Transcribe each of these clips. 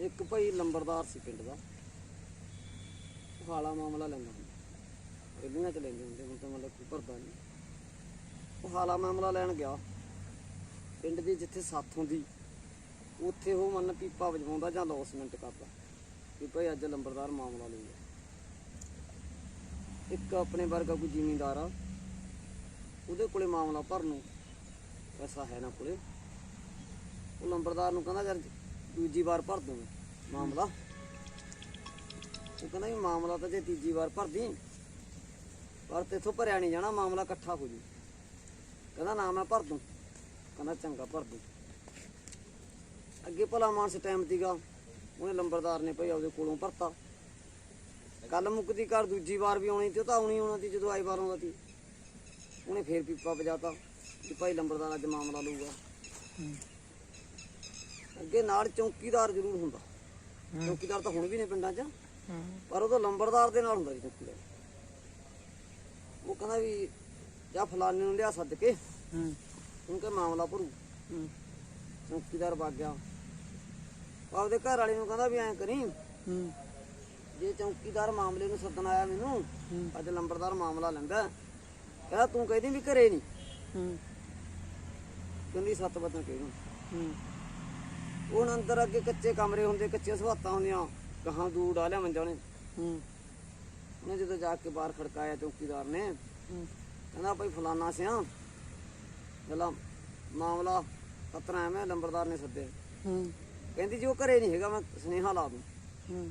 ਇੱਕ ਭਾਈ ਲੰਬਰਦਾਰ ਸੀ ਪਿੰਡ ਦਾ। ਉਹ ਹਾਲਾ ਮਾਮਲਾ ਲੈਂਦਾ ਹੁੰਦਾ। ਰੇਲੀਆਂ ਚ ਲੈਂਦੇ ਹੁੰਦੇ, ਹੁਣ ਤਾਂ ਮਤਲਬ ਕੋਈ ਭਰਦਾ ਨਹੀਂ। ਉਹ ਹਾਲਾ ਮਾਮਲਾ ਲੈਣ ਗਿਆ। ਪਿੰਡ ਦੀ ਜਿੱਥੇ ਸੱਥ ਹੁੰਦੀ, ਉੱਥੇ ਉਹ ਮਨ ਪੀਪਾ ਵਜਵਾਉਂਦਾ ਜਾਂ ਲੌਸਮੈਂਟ ਕਰਦਾ ਕਿ ਭਾਈ ਅੱਜ ਲੰਬਰਦਾਰ ਮਾਮਲਾ ਲਊਗਾ ਇੱਕ ਆਪਣੇ ਵਰਗਾ ਕੋਈ ਜ਼ਿਮੀਂਦਾਰ ਆ, ਉਹਦੇ ਕੋਲੇ ਮਾਮਲਾ ਭਰਨ ਨੂੰ ਪੈਸਾ ਹੈ ਨਾ ਕੋਲੇ। ਉਹ ਲੰਬਰਦਾਰ ਨੂੰ ਕਹਿੰਦਾ, ਯਾਰ ਦੂਜੀ ਵਾਰ ਭਰ ਦੂੰ ਮਾਮਲਾ। ਉਹ ਕਹਿੰਦਾ ਵੀ ਮਾਮਲਾ ਤਾਂ ਜੇ ਤੀਜੀ ਵਾਰ ਭਰਦੀ, ਪਰ ਤੇਥੋਂ ਭਰਿਆ ਨਹੀਂ ਜਾਣਾ, ਮਾਮਲਾ ਇਕੱਠਾ ਹੋ ਜੂ ਕਹਿੰਦਾ ਨਾ ਮੈਂ ਭਰ ਦੂੰ। ਕਹਿੰਦਾ ਚੰਗਾ, ਭਰ ਦੂੰ। ਅੱਗੇ ਭਲਾ ਮਾਨਸ ਟਾਈਮ ਤੀਗਾ ਉਹਨੇ ਲੰਬਰਦਾਰ ਨੇ ਭਾਈ ਆਪਦੇ ਕੋਲੋਂ ਭਰਤਾ। ਕੱਲ ਮੁੱਕਦੀ ਕਰ ਦੂਜੀ ਵਾਰ ਵੀ ਆਉਣੀ ਤੇ ਉਹ ਤਾਂ ਆਉਣੀ ਆਉਣਾ ਸੀ, ਜਦੋਂ ਆਈ ਵਾਰ ਆਉਂਦਾ ਸੀ। ਉਹਨੇ ਫੇਰ ਪੀਪਾ ਵਜਾਤਾ ਕਿ ਭਾਈ ਲੰਬਰਦਾਰ ਅੱਜ ਮਾਮਲਾ ਲਊਗਾ। ਅੱਗੇ ਨਾਲ ਚੌਕੀਦਾਰ ਜ਼ਰੂਰ ਹੁੰਦਾ। ਚੌਕੀਦਾਰ ਤਾਂ ਹੁਣ ਵੀ ਨੇ ਪਿੰਡਾਂ 'ਚ। ਪਰ ਉਹ ਤਾਂ ਲੰਬਰਦਾਰ ਦੇ ਨਾਲ ਹੁੰਦਾ ਸੀ ਚੌਕੀਦਾਰ। ਉਹ ਕਹਿੰਦਾ ਵੀ, ਜਾ ਫਲਾਣੇ ਨੂੰ ਲਿਆ ਸੱਦ ਕੇ। ਹੂੰ ਹੁਣ ਕਿ ਮਾਮਲਾ ਭਰੂ। ਹੂੰ ਚੌਕੀਦਾਰ ਵਗ ਗਿਆ। ਆਪਦੇ ਘਰ ਵਾਲੇ ਨੂੰ ਕਹਿੰਦਾ ਵੀ ਐਂ ਕਰੀ। ਹੂੰ ਜੇ ਚੌਕੀਦਾਰ ਮਾਮਲੇ ਨੂੰ ਸੱਦਣ ਆਇਆ ਮੈਨੂੰ, ਅੱਜ ਲੰਬੜਦਾਰ ਮਾਮਲਾ ਲੈਂਦਾ ਕਹਿੰਦਾ, ਤੂੰ ਕਹਿੰਦੀ ਵੀ ਘਰੇ ਨਹੀਂ। ਹੂੰ ਕਹਿੰਦੀ, ਸੱਤ ਵਜੇ ਕਹਿਣਾ ਹੂੰ ਹੁਣ ਅੰਦਰ ਅੱਗੇ ਕੱਚੇ ਕਮਰੇ ਹੁੰਦੇ ਕੱਚੇ ਸਵਾਤਾਂ ਹੁੰਦੀਆਂ। ਗਾਹਾਂ ਦੂਰ ਡਾਲਿਆ ਮੰਜਾ ਨੇ ਹੂੰ। ਉਹਨੇ ਜਦੋਂ ਜਾ ਕੇ ਬਾਹਰ ਖੜਕਾਇਆ ਚੌਕੀਦਾਰ ਨੇ ਹੂੰ। ਕਹਿੰਦਾ ਭਾਈ ਫਲਾਨਾ ਸਿਆ। ਚਲਾ ਮਾਮਲਾ ਖਤਰਾ ਐਵੇਂ ਲੰਬਰਦਾਰ ਨੇ ਸੱਦੇ ਹੂੰ। ਕਹਿੰਦੀ ਜੀ ਉਹ ਘਰੇ ਨਹੀਂ ਹੈਗਾ ਮੈਂ ਸੁਨੇਹਾ ਲਾ ਦੂੰ। ਹੂੰ।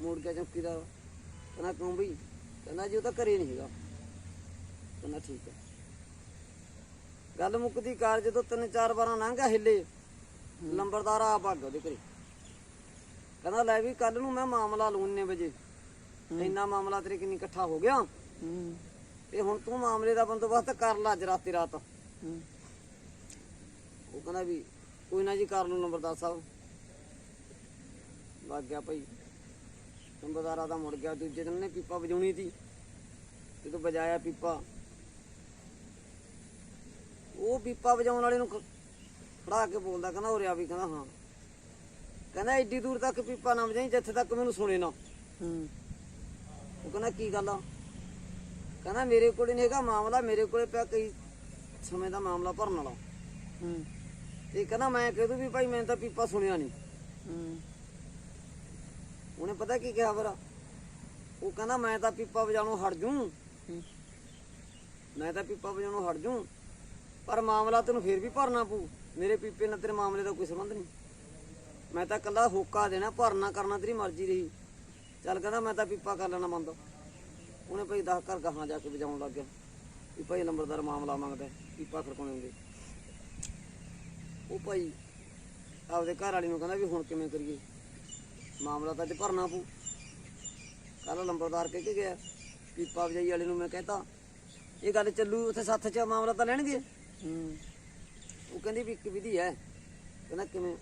ਮੋੜ ਗਿਆ ਚੌਕੀਦਾਰ ਕਹਿੰਦਾ ਕਿਉਂ ਬਈ? ਕਹਿੰਦਾ ਜੀ ਉਹ ਤਾਂ ਘਰੇ ਨਹੀਂ ਹੈਗਾ। ਕਹਿੰਦਾ ਠੀਕ ਹੈ ਗੱਲ ਮੁੱਕਦੀ ਕਾਰ ਜਦੋਂ ਤਿੰਨ ਚਾਰ ਵਾਰਾਂ ਲੰਘਿਆ ਹਿੱਲੇ। ਲੰਬਰਦਾਰ ਆ ਭੱਗ ਉਹਦੇ ਘਰੇ। ਕਹਿੰਦਾ ਲੈ ਵੀ ਕੱਲ ਨੂੰ ਮੈਂ ਮਾਮਲਾ ਲੂਣਨੇ ਵਜੇ। ਇੰਨਾ ਮਾਮਲਾ ਤੇਰੇ ਕਿੰਨੀ ਇਕੱਠਾ ਹੋ ਗਿਆ। ਤੇ ਹੁਣ ਤੂੰ ਮਾਮਲੇ ਦਾ ਬੰਦੋਬਸਤ ਕਰ ਲੈ ਅੱਜ ਰਾਤੀ ਰਾਤ। ਉਹ ਕਹਿੰਦਾ ਵੀ ਕੋਈ ਨਾ ਜੀ ਕਰ ਲੂ ਨੰਬਰਦਾਰ ਸਾਹਿਬ। ਲੱਗ ਗਿਆ ਭਾਈ। ਨੰਬਰਦਾਰਾ ਦਾ ਮੁੜ ਗਿਆ ਦੂਜੇ ਦਿਨ ਨੇ ਪੀਪਾ ਵਜਾਉਣੀ ਸੀ। ਜਦੋਂ ਵਜਾਇਆ ਪੀਪਾ। ਉਹ ਪੀਪਾ ਵਜਾਉਣ ਵਾਲੇ ਨੂੰ ਖੜਾ ਕੇ ਬੋਲਦਾ ਕਹਿੰਦਾ ਉਰਿਆ ਵੀ ਕਹਿੰਦਾ ਹਾਂ। ਕਹਿੰਦਾ ਐਡੀ ਦੂਰ ਤੱਕ ਪੀਪਾ ਨਾ ਵਜਾਈ ਜਿੱਥੇ ਤੱਕ ਮੈਨੂੰ ਸੁਣੇ ਨਾ। ਹੂੰ। ਉਹ ਕਹਿੰਦਾ ਕੀ ਗੱਲ ਆ? ਕਹਿੰਦਾ ਮੇਰੇ ਕੋਲੇ ਨਹੀਂ ਹੈਗਾ ਮਾਮਲਾ ਮੇਰੇ ਕੋਲੇ ਪਿਆ ਕਈ ਸਮੇਂ ਦਾ ਮਾਮਲਾ ਭਰਨ ਵਾਲਾ। ਹੂੰ। ਇਹ ਕਹਿੰਦਾ ਮੈਂ ਕਹਿ ਦੂੰ ਵੀ ਭਾਈ ਮੈਂ ਤਾਂ ਪੀਪਾ ਸੁਣਿਆ ਨਹੀਂ ਹੂੰ। ਉਹਨੇ ਪਤਾ ਕੀ ਕਿਹਾ ਫਿਰ? ਉਹ ਕਹਿੰਦਾ ਮੈਂ ਤਾਂ ਪੀਪਾ ਵਜਾਣੋਂ ਹਟ ਜੂੰ। ਹੂੰ। ਮੈਂ ਤਾਂ ਪੀਪਾ ਵਜਾਣੋਂ ਹਟ ਜੂੰ। ਪਰ ਮਾਮਲਾ ਤੈਨੂੰ ਫੇਰ ਵੀ ਭਰਨਾ ਪਊ। ਮੇਰੇ ਪੀਪੇ ਨਾਲ ਤੇਰੇ ਮਾਮਲੇ ਦਾ ਕੋਈ ਸੰਬੰਧ ਨਹੀਂ। ਮੈਂ ਤਾਂ ਕੱਲਾ ਹੋਕਾ ਦੇਣਾ, ਭਰਨਾ ਕਰਨਾ ਤੇਰੀ ਮਰਜ਼ੀ ਰਹੀ। ਚੱਲ ਕਹਿੰਦਾ ਮੈਂ ਤਾਂ ਪੀਪਾ ਕਰ ਲੈਣਾ ਬੰਦ। ਉਹਨੇ ਭਾਈ 10 ਘਰ ਗਾਹਾਂ ਜਾ ਕੇ ਵਜਾਉਣ ਲੱਗ ਗਿਆ। ਵੀ ਭਾਈ ਨੰਬਰਦਾਰ ਮਾਮਲਾ ਮੰਗਦਾ, ਪੀਪਾ ਖੜਕਾਉਣੇ ਹੁੰਦੇ ਉਹ ਭਾਈ ਆਪਦੇ ਘਰ ਵਾਲੀ ਨੂੰ ਕਹਿੰਦਾ ਵੀ ਹੁਣ ਕਿਵੇਂ ਕਰੀਏ? ਮਾਮਲਾ ਤਾਂ ਅੱਜ ਭਰਨਾ ਪੂ ਕੱਲ ਲੰਬਰਦਾਰ ਕਹਿ ਕੇ ਗਿਆ, ਪੀਪਾ ਵਜਾਈ ਵਾਲੇ ਨੂੰ ਮੈਂ ਕਹਿੰਦਾ ਇਹ ਗੱਲ ਚੱਲੂ ਉੱਥੇ ਸੱਥ 'ਚ, ਮਾਮਲਾ ਤਾਂ ਲੈਣਗੇ? ਹੂੰ। ਉਹ ਕਹਿੰਦੀ ਵੀ ਇੱਕ ਵਿਧੀ ਹੈ। ਕਹਿੰਦਾ ਕਿਵੇਂ?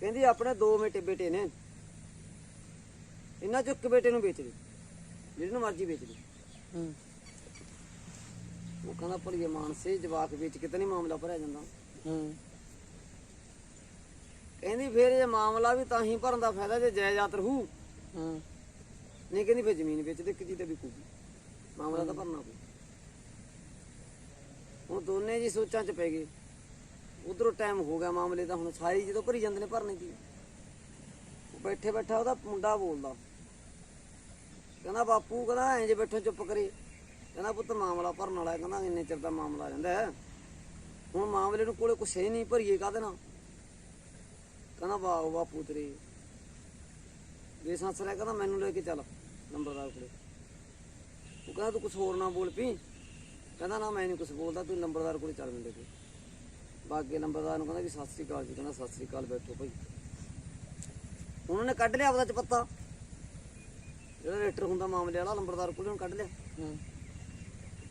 ਕਹਿੰਦੀ ਆਪਣੇ ਦੋ ਬੇਟੇ ਬੇਟੇ ਨੇ। ਇਹਨਾਂ ਚੋਂ ਇੱਕ ਬੇਟੇ ਨੂੰ ਵੇਚ ਦੇ। ਜਿਹੜੇ ਨੂੰ ਮਰਜ਼ੀ ਵੇਚ ਦੇ। ਹੂੰ। ਉਹ ਕਹਿੰਦਾ ਭਲੀਏ ਮਾਨਸੇ ਜਵਾਕ ਵੇਚ ਕੇ ਤਾਂ ਨਹੀਂ ਮਾਮਲਾ ਭਰਿਆ ਜਾਂਦਾ। ਹੂੰ। ਕਹਿੰਦੀ ਫਿਰ ਇਹ ਮਾਮਲਾ ਵੀ ਤਾਂ ਹੀ ਭਰਨ ਦਾ ਫਾਇਦਾ ਜੇ ਜਾਇਦਾਦ ਰਹੂ। ਹੂੰ। ਨਹੀਂ ਕਹਿੰਦੀ ਫਿਰ ਜ਼ਮੀਨ ਵੇਚ ਦੇ ਕਿਜੀ ਤੇ ਵਿਕੂਗੀ ਮਾਮਲਾ ਤਾਂ ਭਰਨਾ ਪਊ। ਹੁਣ ਦੋਨੇ ਜੀ ਸੋਚਾਂ 'ਚ ਪੈ ਗਏ। ਉਧਰੋਂ ਟਾਈਮ ਹੋ ਗਿਆ ਮਾਮਲੇ ਦਾ, ਹੁਣ ਸਾਰੀ ਜਦੋਂ ਭਰੀ ਜਾਂਦੇ ਨੇ ਭਰਨੇ ਕੀ? ਉਹ ਬੈਠੇ ਬੈਠਾ ਉਹਦਾ ਮੁੰਡਾ ਬੋਲਦਾ। ਕਹਿੰਦਾ, ਬਾਪੂ, ਕਹਿੰਦਾ ਐਂ ਜੇ ਬੈਠੋ ਚੁੱਪ ਕਰੇ। ਕਹਿੰਦਾ, ਪੁੱਤ, ਮਾਮਲਾ ਭਰਨ ਵਾਲਾ ਕਹਿੰਦਾ, ਇੰਨੇ ਚਿਰ ਦਾ ਮਾਮਲਾ ਰਹਿੰਦਾ ਹੈ। ਹੁਣ ਮਾਮਲੇ ਨੂੰ ਕੋਲੇ ਕੁਛ ਹੈ ਨਹੀਂ, ਭਰੀਏ ਕਾਹਦੇ ਨਾਲ? ਕਹਿੰਦਾ, ਵਾਹ ਬਾਪੂ ਤੇਰੇ ਜੇ ਸੱਸ ਰਿਹਾ ਕਹਿੰਦਾ ਮੈਨੂੰ ਲੈ ਕੇ ਚੱਲ ਨੰਬਰਦਾਰ ਕੋਲੇ। ਉਹ ਕਹਿੰਦਾ, ਤੂੰ ਕੁਝ ਹੋਰ ਨਾ ਬੋਲ ਪੀ। ਕਹਿੰਦਾ, ਨਾ, ਮੈਂ ਨਹੀਂ ਕੁਝ ਬੋਲਦਾ, ਤੂੰ ਨੰਬਰਦਾਰ ਕੋਲੇ ਚੱਲ ਮੇਰੇ ਕੋਲ। ਬਾਗੇ ਨੰਬਰਦਾਰ ਨੂੰ ਕਹਿੰਦਾ ਵੀ ਸਤਿ ਸ੍ਰੀ ਅਕਾਲ ਜੀ ਕਹਿੰਦਾ ਸਤਿ ਸ੍ਰੀ ਅਕਾਲ ਬੈਠੋ ਭਾਈ। ਉਹਨਾਂ ਨੇ ਕੱਢ ਲਿਆ ਆਪਦਾ ਚਪੱਤਾ। ਜਿਹੜਾ ਰੇਟਰ ਹੁੰਦਾ ਮਾਮਲੇ ਵਾਲਾ ਨੰਬਰਦਾਰ ਕੋਲੇ ਕੱਢ ਲਿਆ।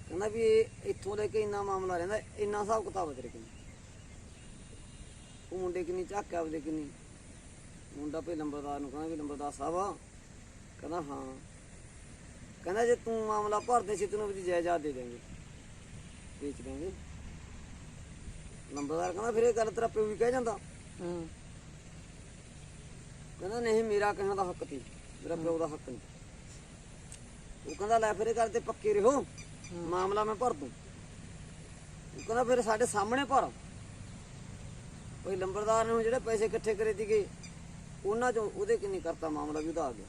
ਕਹਿੰਦਾ ਵੀ ਇੱਥੋਂ ਲੈ ਕੇ ਇੰਨਾ ਮਾਮਲਾ ਰਹਿੰਦਾ ਇੰਨਾ ਹਿਸਾਬ ਕਿਤਾਬ ਤੇਰੇ ਕੋਲ। ਉਹ ਮੁੰਡੇ ਕਿੰਨੀ ਝੱਕ ਆ ਆਪਦੇ ਕਿੰਨੀ। ਮੁੰਡਾ ਭਈ ਲੰਬਰਦਾਰ ਨੂੰ ਕਹਿੰਦਾ ਵੀ ਲੰਬਰਦਾਰ ਸਾਹਿਬ ਕਹਿੰਦਾ ਹਾਂ। ਕਹਿੰਦਾ ਜੇ ਤੂੰ ਮਾਮਲਾ ਭਰਦੇ ਸੀ ਤੈਨੂੰ ਵੀ ਜਾਇਦਾਦ ਦੇ ਦੇਂਗੇ ਵੇਚ ਦੇਂਗੇ ਲੰਬਰਦਾਰ ਕਹਿੰਦਾ ਫਿਰ ਇਹ ਗੱਲ ਤੇਰਾ ਪਿਓ ਵੀ ਕਹਿ ਜਾਂਦਾ। ਹੂੰ। ਕਹਿੰਦਾ ਨਹੀਂ ਮੇਰਾ ਕਹਿਣ ਦਾ ਹੱਕ ਸੀ ਮੇਰਾ ਪਿਓ ਦਾ ਹੱਕ ਨਹੀਂ। ਉਹ ਕਹਿੰਦਾ ਲੈ ਫਿਰ ਇਹ ਗੱਲ ਤੇ ਪੱਕੇ ਰਹੋ ਮਾਮਲਾ ਮੈਂ ਭਰ ਦੂੰ। ਉਹ ਕਹਿੰਦਾ ਫਿਰ ਸਾਡੇ ਸਾਹਮਣੇ ਭਰ। ਕੋਈ ਲੰਬਰਦਾਰ ਨੇ ਜਿਹੜੇ ਪੈਸੇ ਇਕੱਠੇ ਕਰੇ ਸੀਗੇ ਉਹਨਾਂ ਚੋਂ ਉਹਦੇ ਕਿੰਨੀ ਕਰਤਾ ਮਾਮਲਾ ਵੀ ਉਹਦਾ ਆ ਗਿਆ।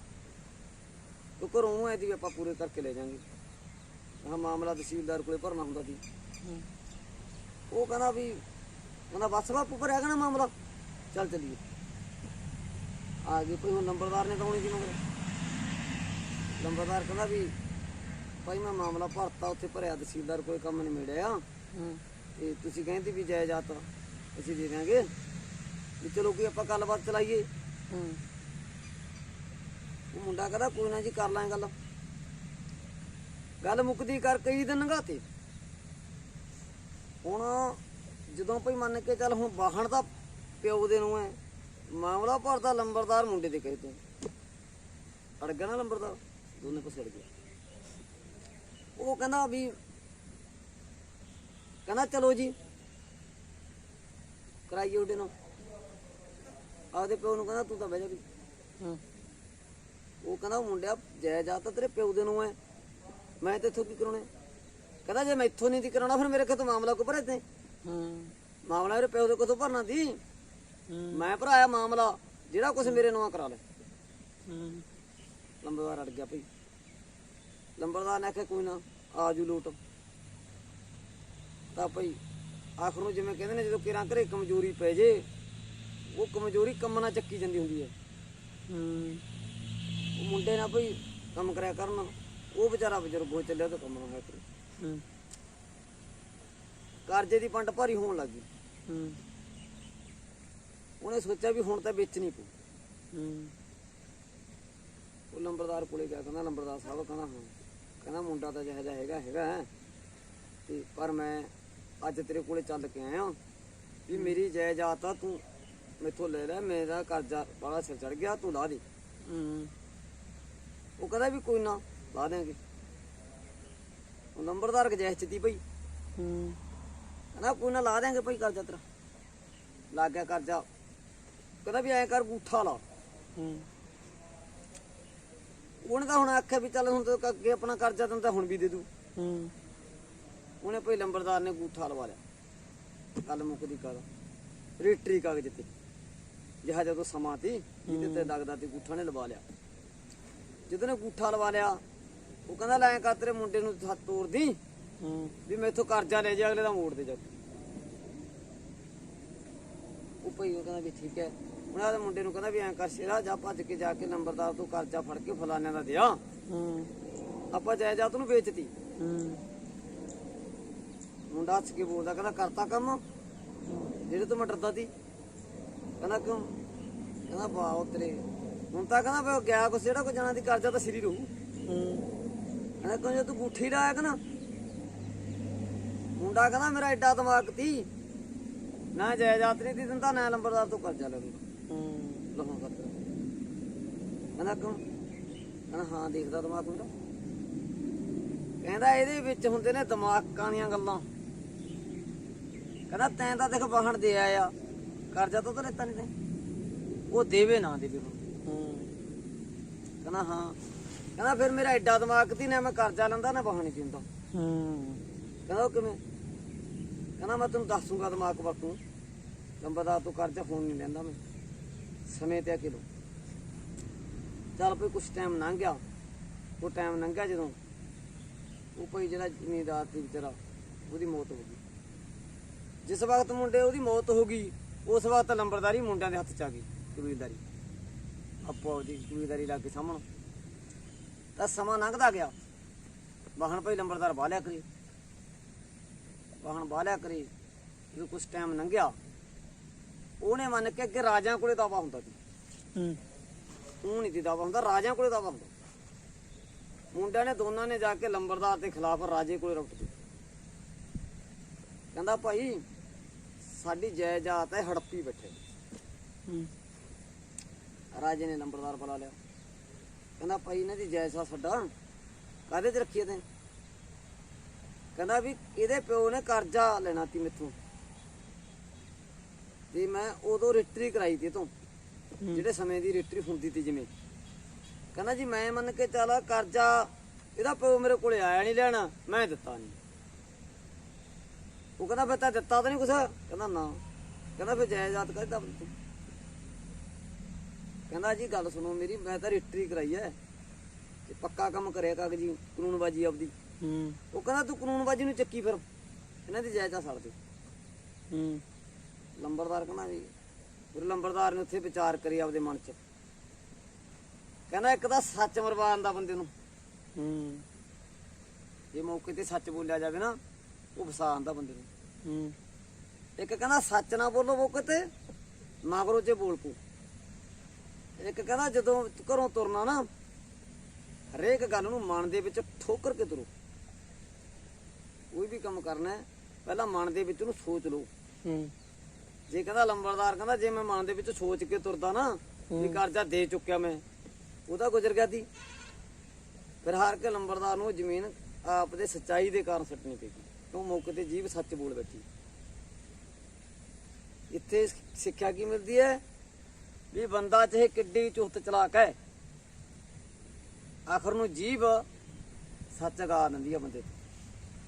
ਉਹ ਘਰੋਂ ਐਦੀ ਵੀ ਆਪਾਂ ਪੂਰੇ ਕਰਕੇ ਲੈ ਜਾਾਂਗੇ। ਆਹ ਮਾਮਲਾ ਤਹਿਸੀਲਦਾਰ ਕੋਲੇ ਭਰਨਾ ਹੁੰਦਾ ਸੀ। ਉਹ ਕਹਿੰਦਾ ਵੀ ਕਹਿੰਦਾ ਬਸ ਬਾਪੂ ਪਰ ਹੈਗਾ ਨਾ ਮਾਮਲਾ। ਚੱਲ ਚੱਲੀਏ। ਆ ਗਏ ਕੋਈ ਹੁਣ ਨੰਬਰਦਾਰ ਨੇ ਕਹਾਉਣੀ ਸੀ ਮਗਰ। ਨੰਬਰਦਾਰ ਕਹਿੰਦਾ ਵੀ ਭਾਈ ਮੈਂ ਮਾਮਲਾ ਭਰਤਾ ਉੱਥੇ ਭਰਿਆ ਤਹਿਸੀਲਦਾਰ ਕੋਈ ਕੰਮ ਨਹੀਂ ਮਿਲਿਆ। ਤੇ ਤੁਸੀਂ ਕਹਿੰਦੇ ਵੀ ਜਾਇਦਾਦ ਅਸੀਂ ਦੇ ਦਿਆਂਗੇ। ਵੀ ਚਲੋ ਕੋਈ ਆਪਾਂ ਗੱਲਬਾਤ ਚਲਾਈਏ। ਉਹ ਮੁੰਡਾ ਕਹਿੰਦਾ ਕੋਈ ਨਾ ਜੀ ਕਰ ਲਾਂ ਗੱਲ। ਗੱਲ ਮੁੱਕਦੀ ਕਰ ਕਈ ਦਿਨ ਲੰਘਾਤੇ। ਹੁਣ ਜਦੋਂ ਭਈ ਮੰਨ ਕੇ ਚੱਲ ਹੁਣ ਵਾਹਣ ਦਾ ਪਿਓ ਦੇ ਨੂੰ ਹੈ ਮਾਮਲਾ ਭਰਦਾ ਲੰਬਰਦਾਰ ਮੁੰਡੇ ਦੇ ਕਹੇ ਤੋਂ। ਅੜ ਗਿਆ ਨਾ ਲੰਬਰਦਾਰ ਦੋਨੇ ਪਾਸੇ ਅੜ ਗਿਆ ਉਹ ਕਹਿੰਦਾ ਵੀ ਕਹਿੰਦਾ ਚਲੋ ਜੀ ਕਰਾਈਏ ਉਹਦੇ ਨੂੰ ਆਪਦੇ ਪਿਓ ਨੂੰ ਕਹਿੰਦਾ ਤੂੰ ਤਾਂ ਬਹਿ ਜਾ ਵੀ। ਹੂੰ। ਉਹ ਕਹਿੰਦਾ ਮੁੰਡਿਆ ਜਾਇਦਾਦ ਤਾਂ ਤੇਰੇ ਪਿਓ ਦੇ ਨੂੰ ਹੈ ਮੈਂ ਤੇ ਇੱਥੋਂ ਕੀ ਕਰਾਉਣਾ? ਕਹਿੰਦਾ ਜੇ ਮੈਂ ਇੱਥੋਂ ਨਹੀਂ ਦੀ ਕਰਾਉਣਾ ਫਿਰ ਮੇਰੇ ਕੋਲ ਮਾਮਲਾ ਕੋ ਭਰੇ ਤੇ। ਹੂੰ ਮਾਮਲਾ ਮੇਰੇ ਪਿਓ ਦੇ ਕੋਲ ਭਰਨਾ ਸੀ। ਮੈਂ ਭਰਾਇਆ ਮਾਮਲਾ ਜਿਹੜਾ ਕੁਝ ਮੇਰੇ ਨਾਂ ਕਰਾ ਲੈ। ਹੂੰ। ਲੰਬਰਦਾਰ ਅੜ ਗਿਆ ਭਈ। ਲੰਬਰਦਾਰ ਨੇ ਆਖਿਆ ਕੋਈ ਨਾ ਆਜੂ ਲੋਟ। ਤਾਂ ਭਈ ਆਖਰ ਨੂੰ ਜਿਵੇਂ ਕਹਿੰਦੇ ਨੇ ਜਦੋਂ ਕਿਰਾਂ ਘਰੇ ਕਮਜ਼ੋਰੀ ਪੈ ਜੇ ਉਹ ਕਮਜ਼ੋਰੀ ਕੰਮ ਨਾਲ ਚੱਕੀ ਜਾਂਦੀ ਹੁੰਦੀ ਹੈ। ਹੂੰ। ਉਹ ਮੁੰਡੇ ਨਾਲ ਭਈ ਕੰਮ ਕਰਿਆ ਕਰਨ ਉਹ ਵਿਚਾਰਾ ਬਜ਼ੁਰਗ ਹੋ ਚੱਲਿਆ ਤਾਂ ਕੰਮ ਨਾ ਹੋਇਆ ਕਰੇ। ਹੂੰ। ਕਰਜ਼ੇ ਦੀ ਪੰਡ ਭਾਰੀ ਹੋਣ ਲੱਗੀ ਹੂੰ। ਉਹਨੇ ਸੋਚਿਆ ਵੀ ਹੁਣ ਤਾਂ ਵੇਚਣੀ ਪਊ। ਹੂੰ। ਉਹ ਲੰਬਰਦਾਰ ਕੋਲੇ ਗਿਆ ਕਹਿੰਦਾ ਲੰਬਰਦਾਰ ਸਾਹਿਬ ਕਹਿੰਦਾ ਹਾਂ। ਕਹਿੰਦਾ ਮੁੰਡਾ ਤਾਂ ਜਿਹੋ ਜਿਹਾ ਹੈਗਾ ਹੈਗਾ। ਤੇ ਪਰ ਮੈਂ ਅੱਜ ਤੇਰੇ ਕੋਲੇ ਚੱਲ ਕੇ ਆਇਆ ਵੀ। ਮੇਰੀ ਜਾਇਦਾਦ ਆ ਤੂੰ ਮੈਥੋਂ ਲੈ ਲੈ ਮੇਰਾ ਕਰਜ਼ਾ ਬੜਾ ਸਿਰ ਚੜ ਗਿਆ ਤੂੰ ਲਾ ਦੇ। ਹੂੰ। ਉਹ ਕਹਿੰਦਾ ਵੀ ਕੋਈ ਨਾ ਲਾ ਦੇਾਂਗੇ ਉਹ ਲੰਬਰਦਾਰ ਗਜੈਸ ਚ ਤੀ ਭਈ ਹੂੰ। ਕਹਿੰਦਾ ਕੋਈ ਨਾ ਲਾ ਦੇਾਂਗੇ ਭਈ ਕਰਜ਼ਾ ਤੇਰਾ। ਲੱਗ ਗਿਆ ਕਰਜ਼ਾ। ਕਹਿੰਦਾ ਵੀ ਐਂ ਕਰ ਗੂਠਾ ਲਾ। ਹੂੰ। ਉਹਨੇ ਤਾਂ ਹੁਣ ਆਖਿਆ ਵੀ ਚੱਲ ਹੁਣ ਤਾਂ ਅੱਗੇ ਆਪਣਾ ਕਰਜ਼ਾ ਤੈਨੂੰ ਤਾਂ ਹੁਣ ਵੀ ਦੇ ਦੂ ਹੂੰ। ਉਹਨੇ ਭਈ ਲੰਬਰਦਾਰ ਨੇ ਗੂਠਾ ਲਵਾ ਲਿਆ। ਕੱਲ ਮੁੱਕਦੀ ਕਰ ਰਿਟਰੀ ਕਾਗਜ਼ ਤੇ। ਜਿਹਾ ਜਦੋਂ ਸਮਾਂ ਤੀ ਤੇ ਲੱਗਦਾ ਤੇ ਗੂਠਾ ਨੇ ਲਵਾ ਲਿਆ। ਜਦੋਂ ਨੇ ਗੂਠਾ ਲਵਾ ਲਿਆ ਉਹ ਕਹਿੰਦਾ ਲੈ ਕਰ ਤੇਰੇ ਮੁੰਡੇ ਨੂੰ ਹੱਥ ਤੋੜਦੀ ਹੂੰ। ਵੀ ਮੈਥੋਂ ਕਰਜ਼ਾ ਲੈ ਜਾ ਅਗਲੇ ਦਾ ਮੋੜ ਦੇ ਜਾ ਭਈ ਉਹ ਕਹਿੰਦਾ ਵੀ ਠੀਕ ਹੈ। ਉਹਨਾਂ ਦੇ ਮੁੰਡੇ ਨੂੰ ਕਹਿੰਦਾ ਵੀ ਐਂ ਕਰ ਸ਼ੇਰਾ ਜਾ ਭੱਜ ਕੇ ਜਾ ਕੇ ਨੰਬਰਦਾਰ ਤੋਂ ਕਰਜ਼ਾ ਫੜ ਕੇ ਫਲਾਨਿਆਂ ਦਾ ਦਿਆ। ਹੂੰ। ਆਪਾਂ ਜਾਇਦਾਦ ਨੂੰ ਵੇਚਤੀ। ਹੂੰ। ਮੁੰਡਾ ਹੱਸ ਕੇ ਬੋਲਦਾ ਕਹਿੰਦਾ ਕਰਤਾ ਕੰਮ? ਜਿਹੜੇ ਤੋਂ ਮੈਂ ਡਰਦਾ ਸੀ। ਕਹਿੰਦਾ ਕਿਉਂ? ਕਹਿੰਦਾ ਵਾਹ ਤੇਰੇ ਹੁਣ ਤਾਂ ਕਹਿੰਦਾ ਵੀ ਉਹ ਗਿਆ ਕੁਛ ਜਿਹੜਾ ਕੋ ਜਾਣਾ ਦੀ ਕਰਜ਼ਾ ਤਾਂ ਸਿਰੀ ਰਹੂ। ਹੂੰ। ਕਹਿੰਦਾ ਕਿਉਂ ਜੇ ਤੂੰ ਗੁੱਠੀ ਲਾਇਆ ਕਹਿੰਦਾ। ਮੁੰਡਾ ਕਹਿੰਦਾ ਮੇਰਾ ਐਡਾ ਦਿਮਾਗ ਤੀ। ਨਾ ਜਾਇਦਾਦ ਨਹੀਂ ਦੀ ਦਿੰਦਾ ਨਾ ਲੰਬਰਦਾਰ ਤੋਂ ਕਰਜ਼ਾ ਲੈ ਲੂੰਗਾ ਹੂੰ। ਲਹਾਂ ਖਾਤਰ। ਕਹਿੰਦਾ ਕਿਉਂ? ਕਹਿੰਦਾ ਹਾਂ ਦੇਖਦਾ ਦਿਮਾਗ ਮੇਰਾ। ਕਹਿੰਦਾ ਇਹਦੇ ਵਿੱਚ ਹੁੰਦੇ ਨੇ ਦਿਮਾਗਾਂ ਦੀਆਂ ਗੱਲਾਂ। ਕਹਿੰਦਾ ਤੈਂ ਤਾਂ ਦੇਖ ਵਾਹਣ ਦੇ ਆਇਆ। ਕਰਜ਼ਾ ਤਾਂ ਲੈਤਾ ਨਹੀਂ ਤੈਂ ਉਹ ਦੇਵੇ ਨਾ ਦੇਵੇ ਹੁਣ। ਹੂੰ। ਕਹਿੰਦਾ ਹਾਂ। ਕਹਿੰਦਾ ਫਿਰ ਮੇਰਾ ਐਡਾ ਦਿਮਾਗ ਤੀ ਨਾ ਮੈਂ ਕਰਜ਼ਾ ਲੈਂਦਾ ਨਾ ਵਾਹਣ ਦਿੰਦਾ। ਹੂੰ। ਕਹਿੰਦਾ ਉਹ ਕਿਵੇਂ? ਕਹਿੰਦਾ ਮੈਂ ਤੈਨੂੰ ਦੱਸੂਗਾ ਦਿਮਾਗ ਵਰਤੂ ਲੰਬਰਦਾਰ ਤੋਂ ਕਰਜ਼ਾ ਫੋਨ ਨਹੀਂ ਲੈਂਦਾ ਮੈਂ। ਸਮੇਂ ਤੇ ਕਿਲੋ ਚੱਲ ਭਈ ਕੁਛ ਟਾਈਮ ਲੰਘ ਗਿਆ। ਉਹ ਟਾਈਮ ਲੰਘਿਆ ਜਦੋਂ। ਉਹ ਕੋਈ ਜਿਹੜਾ ਜ਼ਿਮੀਦਾਰ ਸੀ ਵਿਚਾਰਾ, ਉਹਦੀ ਮੌਤ ਹੋ ਗਈ। ਜਿਸ ਵਕਤ ਮੁੰਡੇ ਉਹਦੀ ਮੌਤ ਹੋ ਗਈ, ਉਸ ਵਕਤ ਲੰਬਰਦਾਰੀ ਮੁੰਡਿਆਂ ਦੇ ਹੱਥ ਚ ਆ ਗਈ, ਕਬੀਲਦਾਰੀ। ਆਪੋ ਉਹਦੀ ਕਬੀਲਦਾਰੀ ਲਾ ਕੇ ਸਾਹਮਣ। ਤਾਂ ਸਮਾਂ ਲੰਘਦਾ ਗਿਆ। ਵਾਹਣ ਭਾਈ ਲੰਬਰਦਾਰ ਬਾਲਿਆ ਕਰੇ। ਵਾਹਣ ਬਾਲਿਆ ਕਰੇ। ਜਦੋਂ ਕੁਝ ਟਾਈਮ ਲੰਘਿਆ ਉਹਨੇ ਮੰਨ ਕੇ ਅੱਗੇ ਰਾਜਿਆਂ ਕੋਲੇ ਦਾਵਾ ਹੁੰਦਾ ਸੀ। ਹੂੰ। ਉਹ ਨਹੀਂ ਦੀ ਦਾਵਾ ਹੁੰਦਾ ਰਾਜਿਆਂ ਕੋਲੇ ਦਾਵਾ ਹੁੰਦਾ। ਮੁੰਡਿਆਂ ਨੇ ਦੋਨਾਂ ਨੇ ਜਾ ਕੇ ਲੰਬਰਦਾਰ ਦੇ ਖਿਲਾਫ ਰਾਜੇ ਕੋਲੇ ਰੁੱਟ ਦਿੱਤੀ। ਕਹਿੰਦਾ ਭਾਈ ਸਾਡੀ ਜਾਇਦਾਦ ਹੈ ਹੜੱਪੀ ਬੈਠੇ ਹੂੰ। ਰਾਜੇ ਨੇ ਨੰਬਰਦਾਰ ਬੁਲਾ ਲਿਆ। ਕਹਿੰਦਾ ਭਾਈ ਇਹਨਾਂ ਦੀ ਜਾਇਦਾਦ ਸਾਡਾ। ਕਾਹਦੇ 'ਚ ਰੱਖੀ ਤੇ? ਕਹਿੰਦਾ ਵੀ ਇਹਦੇ ਪਿਓ ਨੇ ਕਰਜ਼ਾ ਲੈਣਾ ਤੀ ਮੈਥੋਂ। ਤੇ ਮੈਂ ਉਦੋਂ ਰਿਟਰੀ ਕਰਾਈ ਤੀ ਤੋਂ ਜਿਹੜੇ ਸਮੇਂ ਦੀ ਰਿਟਰੀ ਹੁੰਦੀ ਤੀ ਜਿਵੇਂ। ਕਹਿੰਦਾ ਜੀ ਮੈਂ ਮੰਨ ਕੇ ਚੱਲ ਕਰਜ਼ਾ ਇਹਦਾ ਪਿਓ ਮੇਰੇ ਕੋਲੇ ਆਇਆ ਨਹੀਂ ਲੈਣਾ ਮੈਂ ਦਿੱਤਾ ਨਹੀਂ ਉਹ ਕਹਿੰਦਾ ਫਿਰ ਤਾਂ ਦਿੱਤਾ ਤਾਂ ਨਹੀਂ ਕੁਛ। ਕਹਿੰਦਾ ਨਾ। ਕਹਿੰਦਾ ਫਿਰ ਜਾਇਦਾਦ ਕਾਹਦਾ ਤੂੰ। ਕਹਿੰਦਾ ਜੀ ਗੱਲ ਸੁਣੋ ਮੇਰੀ ਮੈਂ ਤਾਂ ਰਿਟਰੀ ਕਰਾਈ ਐ ਤੇ ਪੱਕਾ ਕੰਮ ਕਰਿਆ ਕਾਗਜ਼ੀ ਕਾਨੂੰਨਬਾਜੀ ਆਪਦੀ। ਹੂੰ। ਉਹ ਕਹਿੰਦਾ ਤੂੰ ਕਾਨੂੰਨਬਾਜੀ ਨੂੰ ਚੱਕੀ ਫਿਰ। ਇਹਨਾਂ ਦੀ ਜਾਇਦਾਦ ਛੱਡ ਦੇ। ਹੂੰ। ਲੰਬਰਦਾਰ ਕਹਿੰਦਾ ਵੀ ਫਿਰ ਲੰਬਰਦਾਰ ਨੇ ਉੱਥੇ ਵਿਚਾਰ ਕਰੀ ਆਪਦੇ ਮਨ 'ਚ। ਕਹਿੰਦਾ ਇੱਕ ਤਾਂ ਸੱਚ ਮਰਵਾਉਣ ਦਾ ਬੰਦੇ ਨੂੰ। ਹੂੰ। ਜੇ ਮੌਕੇ ਤੇ ਸੱਚ ਬੋਲਿਆ ਜਾਵੇ ਨਾ ਉਹ ਫਸਾ ਆਂਦਾ ਬੰਦੇ ਨੂੰ। ਹੂੰ। ਇੱਕ ਕਹਿੰਦਾ ਸੱਚ ਨਾ ਬੋਲੋ ਮੌਕੇ ਤੇ ਮਗਰੋਂ ਚ ਬੋਲ ਕੋ। ਇੱਕ ਕਹਿੰਦਾ ਜਦੋਂ ਘਰੋਂ ਤੁਰਨਾ ਨਾ ਹਰੇਕ ਗੱਲ ਨੂੰ ਮਨ ਦੇ ਵਿੱਚ ਠੋਕਰ ਕੇ ਤੁਰੋ। ਕੋਈ ਵੀ ਕੰਮ ਕਰਨਾ ਹੈ ਪਹਿਲਾਂ ਮਨ ਦੇ ਵਿੱਚ ਉਹਨੂੰ ਸੋਚ ਲਓ। ਹੂੰ। ਜੇ ਕਹਿੰਦਾ ਲੰਬਰਦਾਰ ਕਹਿੰਦਾ ਜੇ ਮੈਂ ਮਨ ਦੇ ਵਿੱਚ ਸੋਚ ਕੇ ਤੁਰਦਾ ਨਾ ਵੀ ਕਰਜ਼ਾ ਦੇ ਚੁੱਕਿਆ ਮੈਂ ਉਹਦਾ ਗੁਜ਼ਰ ਗਿਆ ਦੀ। ਫਿਰ ਹਾਰ ਕੇ ਲੰਬਰਦਾਰ ਨੂੰ ਉਹ ਜ਼ਮੀਨ ਆਪ ਦੇ ਸੱਚਾਈ ਦੇ ਕਾਰਨ ਸੱਟਣੀ ਪਈ ਕਿਉਂ ਮੌਕੇ ਤੇ ਜੀਵ ਸੱਚ ਬੋਲ ਬੈਠੀ। ਇੱਥੇ ਸਿੱਖਿਆ ਕੀ ਮਿਲਦੀ ਹੈ? ਵੀ ਬੰਦਾ ਚਾਹੇ ਕਿੱਡੀ ਚੁਸਤ ਚਲਾਕ ਹੈ ਆਖਰ ਨੂੰ ਜੀਵ ਸੱਚ ਗਾ ਦਿੰਦੀ ਹੈ ਬੰਦੇ ਤੇ।